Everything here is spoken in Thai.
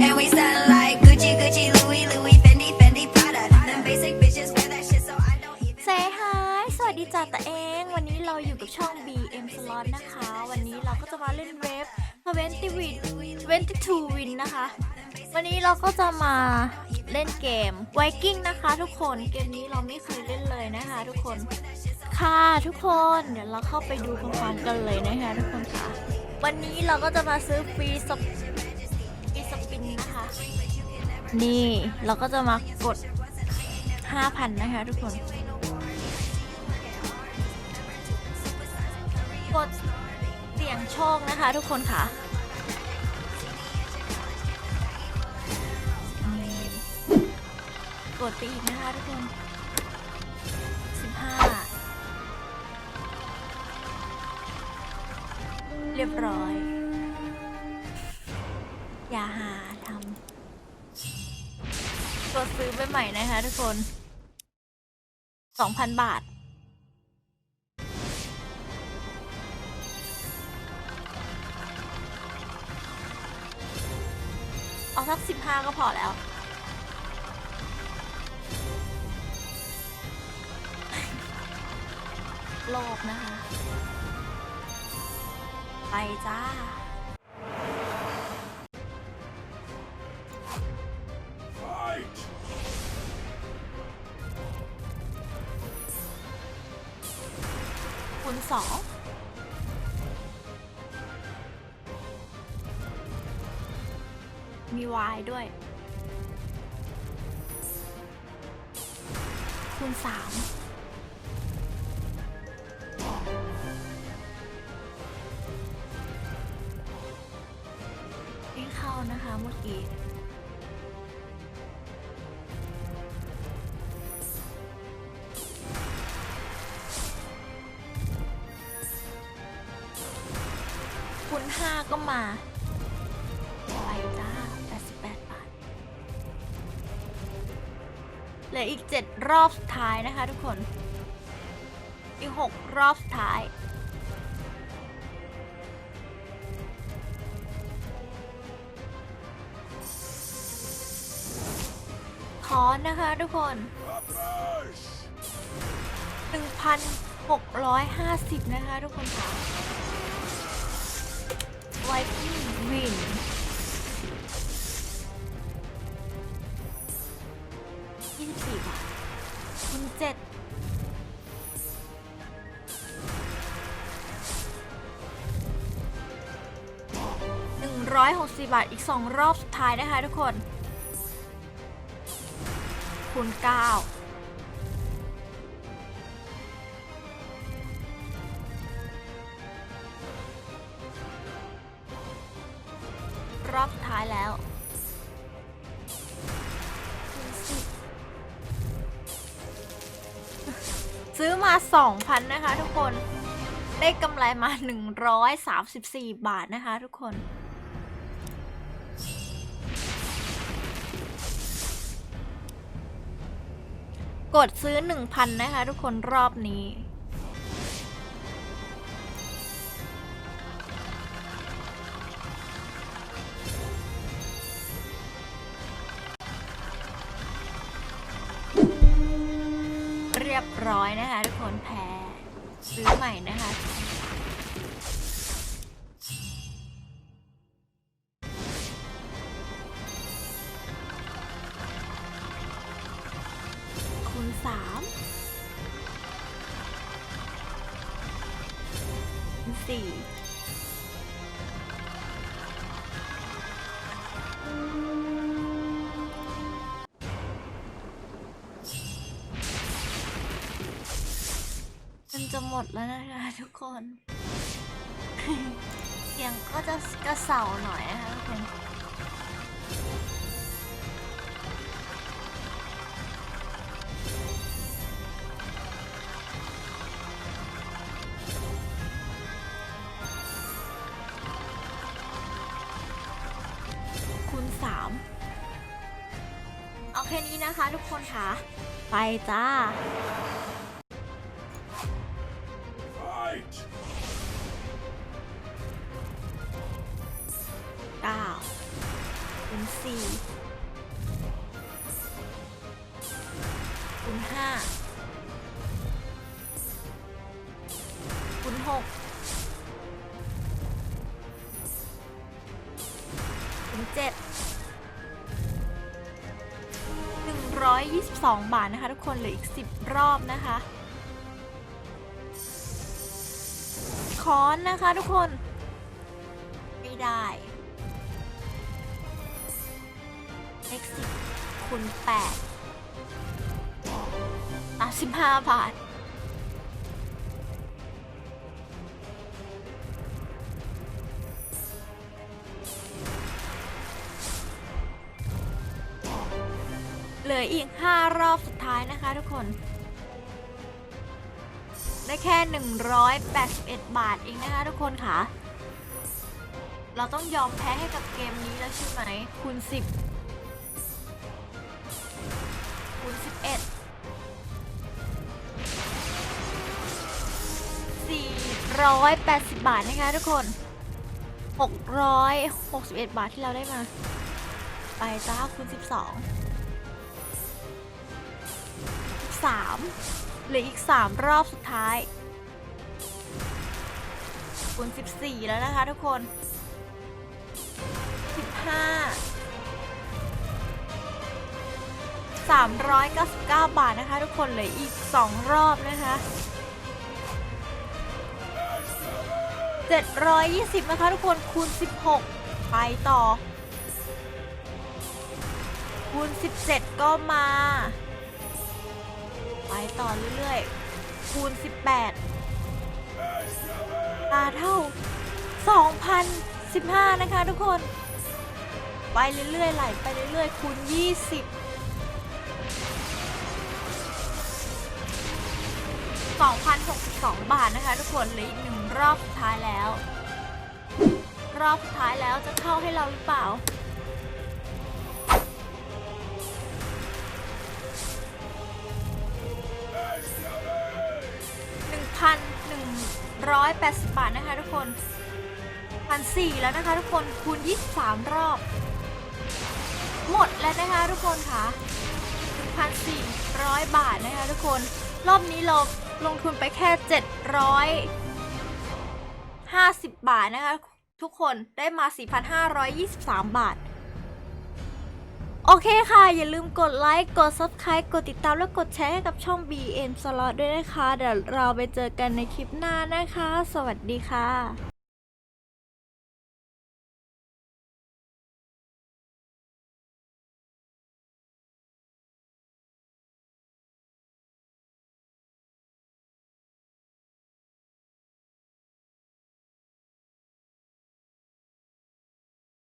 And we style like Gucci, Gucci, Louis, Louis, Fendi, Fendi, Prada. Them basic bitches wear that shit, so I don't even. เซฮายสวัสดีจ้าตะเอง วันนี้เราอยู่กับช่อง BM Slot นะคะ วันนี้เราก็จะมาเล่นเว็บ20 Win 22 Win นะคะ วันนี้เราก็จะมาเล่นเกม Viking นะคะทุกคน เกมนี้เราไม่เคยเล่นเลยนะคะทุกคน ค่ะทุกคน เดี๋ยวเราเข้าไปดูพร้อมๆกันเลยนะคะทุกคนค่ะ วันนี้เราก็จะมาซื้อฟรีส นี่เราก็จะมากด 5,000 นะคะทุกคน กดเสี่ยงโชคนะคะทุกคนค่ะกดไปอีกนะคะทุกคน15 เรียบร้อย กดซื้อไปใหม่นะคะ ทุกคน2,000บาท เอาสักสิบห้าก็พอแล้วโลภนะคะ ไปจ้า คูณสองมี Y ด้วย คูณสามไม่เข้านะคะเมื่อกี้ มาไปจ้า88บาทเหลืออีก 7 รอบสุดท้ายนะคะทุกคน อีก 6 รอบสุดท้ายขอนะคะทุกคน 1,650 นะคะทุกคนค่ะ ไวกิ้งวินยี่สิบสี่บาทคุณเจ็ดหนึ่งร้อยหกสิบาท อีกสองรอบสุดท้ายนะคะทุกคน คูณเก้า ซื้อมา 2,000 นะคะทุกคน ได้กำไรมา 134 บาทนะคะทุกคน กดซื้อ 1,000 นะคะทุกคนรอบนี้ ร้อยนะคะทุกคนแพ้ซื้อใหม่นะคะคูณสามคูณสี่ มันจะหมดแล้วนะคะทุกคน เสียงก็จะกระเสาหน่อยนะคะทุกคนคูณสามเอาแค่นี้นะคะทุกคนค่ะ ไปจ้า เก้าเป็นสิสี่คูณห้าคูณหกคูณเจ็ดหนึ่งร้อยยี่สิบสองบาทนะคะ ทุกคนเหลืออีกสิบรอบนะคะ ค้อนนะคะทุกคน ไม่ได้ x 10คูณ8อะ15บาท เหลืออีก 5 รอบสุดท้ายนะคะทุกคน ได้แค่ 181 บาทเองนะคะทุกคนค่ะ เราต้องยอมแพ้ให้กับเกมนี้แล้วใช่ไหมคูณ10คูณ11 480 บาทนะคะทุกคน 661 บาทที่เราได้มา ไปจ้าคูณ12 3 เหลืออีก 3 รอบสุดท้ายคูณ14 แล้วนะคะทุกคน 15 399 บาทนะคะทุกคนเหลืออีก 2 รอบนะคะ720 นะคะทุกคนคูณ 16 ไปต่อ คูณ 17 ก็มา ไปต่อเรื่อยๆ คูณ 18ตาเท่า 2,015 นะคะทุกคน ไปเรื่อยๆ ไหลไปเรื่อยๆ คูณ 20 2,062 บาทนะคะทุกคนเหลืออีกหนึ่งรอบสุดท้ายแล้ว รอบสุดท้ายแล้วจะเข้าให้เราหรือเปล่า 1,180 บาทนะคะทุกคนพันสี่แล้วนะคะทุกคนคูณ 23 รอบ หมดแล้วนะคะทุกคนค่ะ1,400 บาทนะคะทุกคน รอบนี้เราลงทุนไปแค่ 750 บาทนะคะทุกคนได้มา 4,523 บาท โอเคค่ะ อย่าลืมกดไลค์กด Subscribe กดติดตามและกดแชร์ให้กับช่อง BM Slot ด้วยนะคะ เดี๋ยวเราไปเจอกันในคลิปหน้านะคะ สวัสดีค่ะ